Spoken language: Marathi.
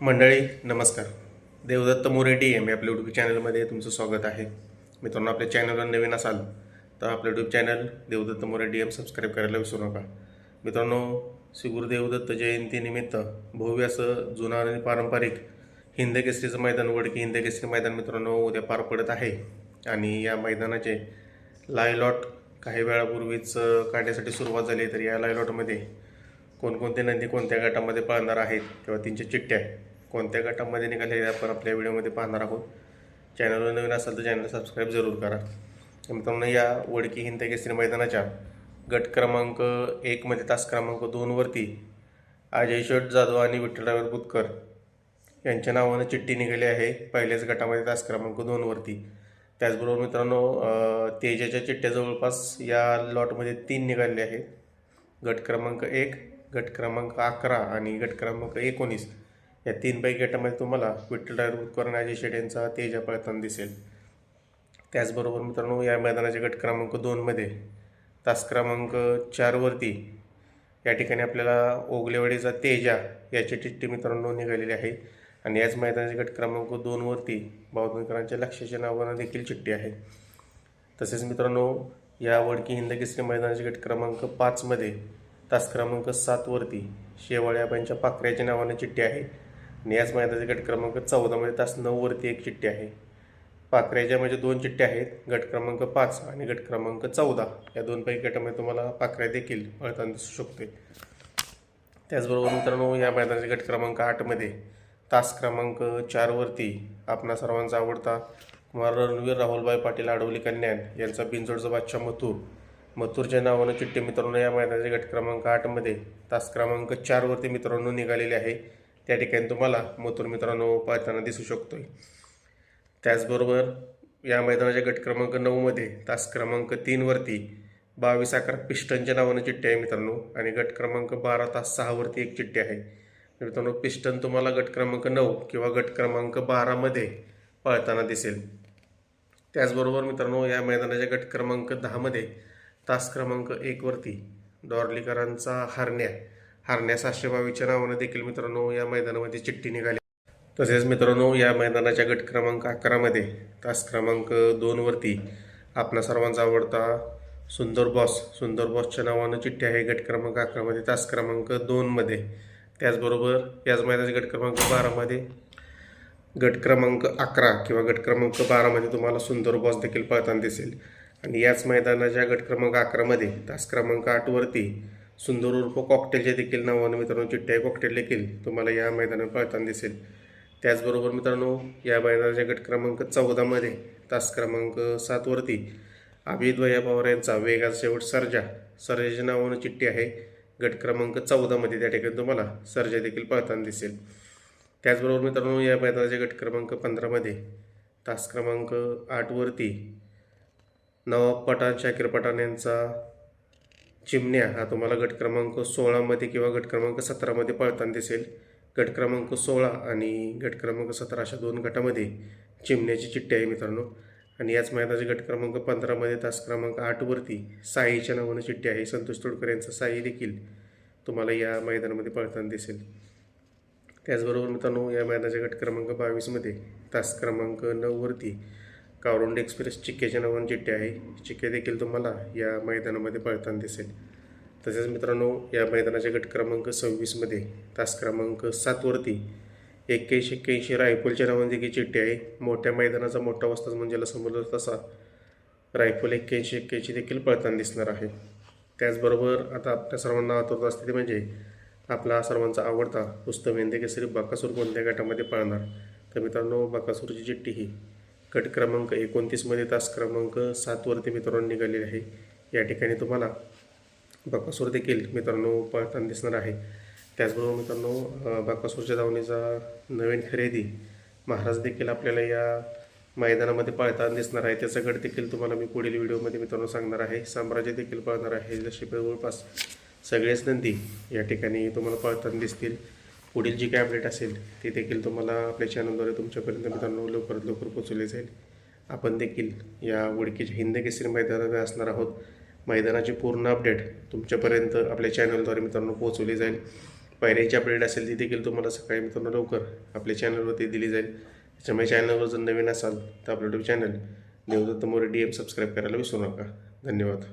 मंडळी नमस्कार. देवदत्त मोरे डी एम या आपल्या यूट्यूब चॅनलमध्ये तुमचं स्वागत आहे. मित्रांनो आपल्या चॅनलवर नवीन असाल तर आपलं YouTube channel Devdatta More D M subscribe करायला विसरू नका. मित्रांनो श्री गुरुदेवदत्त जयंतीनिमित्त भव्य असं जुनं आणि पारंपरिक हिंद केसरीचं मैदान वडकी हिंद केसरी मैदान मित्रांनो उद्या पार पडत आहे. आणि या मैदानाचे लायलॉट काही वेळापूर्वीच काढण्यासाठी सुरुवात झाली तर या लायलॉटमध्ये कोणकोणते नंदी कोणत्या गटामध्ये पळणार आहेत किंवा त्यांच्या चिठ्ठ्या कोणत्या गटामध्ये निघाले हे आपण आपल्या व्हिडिओमध्ये पाहणार आहोत. चॅनलवर नवीन असाल तर चॅनल सबस्क्राईब जरूर करा. मित्रांनो या वडकी हिंद केसरी मैदानाच्या गट क्रमांक एकमध्ये तास क्रमांक दोनवरती अजय शेठ जाधव आणि विठ्ठलराव बुतकर यांच्या नावानं चिठ्ठी निघाली आहे. पहिल्याच गटामध्ये तास क्रमांक दोनवरती त्याचबरोबर मित्रांनो तेजाच्या चिठ्ठ्या जवळपास या लॉटमध्ये तीन निघाले आहेत. गट क्रमांक एक गट क्रमांक अकरा आणि गट क्रमांक एकोणीस. या तीनपैकी गटामध्ये तुम्हाला विठ्ठलराव बुतकर आणि अजय शेठ यांचा तेजा पळताना दिसेल. त्याचबरोबर मित्रांनो या मैदानाच्या गट क्रमांक दोनमध्ये तास क्रमांक चारवरती या ठिकाणी आपल्याला ओगलेवाडीचा तेजा याची चिठ्ठी मित्रांनो निघालेली आहे. आणि याच मैदानाच्या गट क्रमांक दोनवरती बावधनकरांच्या लक्षाच्या नावानं देखील चिठ्ठी आहे. तसेच मित्रांनो या वडकी हिंद केसरी मैदानाच्या गट क्रमांक पाचमध्ये तास क्रमांक सातवरती शेवाळ्याबाईंच्या पाखऱ्याच्या नावानं चिठ्ठी आहे. आणि याच मैदानाचे गट क्रमांक चौदामध्ये तास नऊवरती एक चिठ्ठी आहे. पाखऱ्याच्या म्हणजे दोन चिठ्ठ्या आहेत गट क्रमांक पाच आणि गट क्रमांक चौदा. या दोनपैकी गटामध्ये तुम्हाला पाखऱ्या देखील पळताना दिसू शकते. त्याचबरोबर मित्रांनो या मैदानाच्या गट क्रमांक आठमध्ये तास क्रमांक चारवरती आपणा सर्वांचा आवडता कुमार रणवीर राहुलभाई पाटील आडवली कल्याण यांचा बिंजोडचा बादशाह मथुर. मथुरच्या नावानं चिठ्ठी मित्रांनो या मैदानाच्या गट क्रमांक आठमध्ये तास क्रमांक चारवरती मित्रांनो निघालेले आहे. त्या ठिकाणी तुम्हाला मथुर मित्रांनो पाहताना दिसू शकतोय. त्याचबरोबर या मैदानाच्या गट क्रमांक नऊमध्ये तास क्रमांक तीनवरती बावीस अकरा पिस्टनच्या नावानं चिठ्ठी आहे मित्रांनो. आणि गट क्रमांक बारा तास सहावरती एक चिठ्ठी आहे. मित्रांनो पिस्टन तुम्हाला गट क्रमांक नऊ किंवा गट क्रमांक बारामध्ये पळताना दिसेल. त्याचबरोबर मित्रांनो या मैदानाच्या गट क्रमांक दहामध्ये तास क्रमांक एकवरती डॉर्लीकरांचा हारण्या हारण्या सातशे नावानं देखील मित्रांनो या मैदानामध्ये चिठ्ठी निघाली. तसेच मित्रांनो या मैदानाच्या गट क्रमांक अकरामध्ये तास क्रमांक दोनवरती आपणा सर्वांचा आवडता सुंदर बॉस सुंदर बॉसच्या नावानं चिठ्ठी आहे गट क्रमांक अकरामध्ये तास क्रमांक दोनमध्ये त्याचबरोबर याच मैदानाचे गट क्रमांक बारामध्ये गट क्रमांक अकरा किंवा गट क्रमांक बारामध्ये तुम्हाला सुंदर बॉस देखील पळताना दिसेल. आणि याच मैदानाच्या गट क्रमांक अकरामध्ये तास क्रमांक आठवरती सुंदर उर्फ कॉकटेलच्या देखील नावानं मित्रांनो चिठ्ठ्या कॉकटेल देखील तुम्हाला या मैदानात पळताना दिसेल. त्याचबरोबर मित्रांनो या मैदानाच्या गट क्रमांक चौदामध्ये तास क्रमांक सातवरती अभिद वया पवार यांचा वेगाचा शेवट सर्जा. सर्जाच्या नावानं चिठ्ठी आहे. गट क्रमांक चौदामध्ये त्या ठिकाणी तुम्हाला सर्जा देखील पळताना दिसेल. त्याचबरोबर मित्रांनो या मैदानाच्या गट क्रमांक पंधरामध्ये तास क्रमांक आठवरती नवाब पठाण शाकीर पठाण यांचा चिमण्या हा तुम्हाला गट क्रमांक सोळामध्ये किंवा गट क्रमांक सतरामध्ये पळताना दिसेल. गट क्रमांक सोळा आणि गट क्रमांक सतरा अशा दोन गटामध्ये चिमण्याची चिठ्ठी आहे मित्रांनो. आणि याच मैदानाच्या गट क्रमांक पंधरामध्ये तास क्रमांक आठवरती साईच्या नावानं चिठ्ठी आहे. संतोष तोडकर यांचा साई देखील तुम्हाला या मैदानामध्ये पळताना दिसेल. त्याचबरोबर मित्रांनो या मैदानाच्या गट क्रमांक बावीसमध्ये तास क्रमांक नऊवरती कावरुंड एक्सप्रेस चिक्केच्या नावानं चिठ्ठी आहे. चिक्के देखील तुम्हाला या मैदानामध्ये पळताना दिसेल. तसेच मित्रांनो या मैदानाच्या गट क्रमांक सव्वीसमध्ये तास क्रमांक सातवरती एक्क्याऐंशी एक्क्याऐंशी रायफलच्या नावाने देखील चिठ्ठी आहे. मोठ्या मैदानाचा मोठा वस्ताच म्हणजे समोर तसा रायफल एक्क्याऐंशी एक्क्याऐंशी देखील पळताना दिसणार आहे. त्याचबरोबर आता आपल्या सर्वांना आतुरता असते ते म्हणजे आपला सर्वांचा आवडता पुस्तक वेंदे केसरी बाकासूर कोणत्या गटामध्ये पळणार. तर मित्रांनो बाकासूरची चिठ्ठी ही गट क्रमांक एकोणतीसमध्ये तास क्रमांक सातवरती मित्रांनो निघालेले आहे. या ठिकाणी तुम्हाला बाकासूर देखील मित्रांनो पळताना दिसणार आहे. त्याचबरोबर मित्रांनो बाकासूरच्या धावणीचा नवीन खरेदी महाराज देखील आपल्याला या मैदानामध्ये पाळताना दिसणार आहे. त्याचा गट देखील तुम्हाला मी पुढील व्हिडिओमध्ये मित्रांनो सांगणार आहे. साम्राज्य देखील पाळणार आहे. जसे जवळपास सगळेच नंदी या ठिकाणी तुम्हाला पाळताना दिसतील. पुढील जी काय अपडेट असेल ते देखील तुम्हाला आपल्या चॅनलद्वारे तुमच्यापर्यंत मित्रांनो लवकरात लवकर पोचवले जाईल. आपण देखील या उडकीच्या हिंद केसरी मैदानात असणार आहोत. मैदानाची पूर्ण अपडेट तुमच्यापर्यंत आपल्या चॅनलद्वारे मित्रांनो पोहोचवली जाईल. पायऱ्याची अपडेट असेल ती देखील तुम्हाला सकाळी मित्रांनो लवकर आपल्या चॅनलवरती दिली जाईल. त्याच्यामुळे चॅनलवर जर नवीन असाल तर आपलं YouTube channel Devdatta More D M subscribe करायला विसरू नका. धन्यवाद.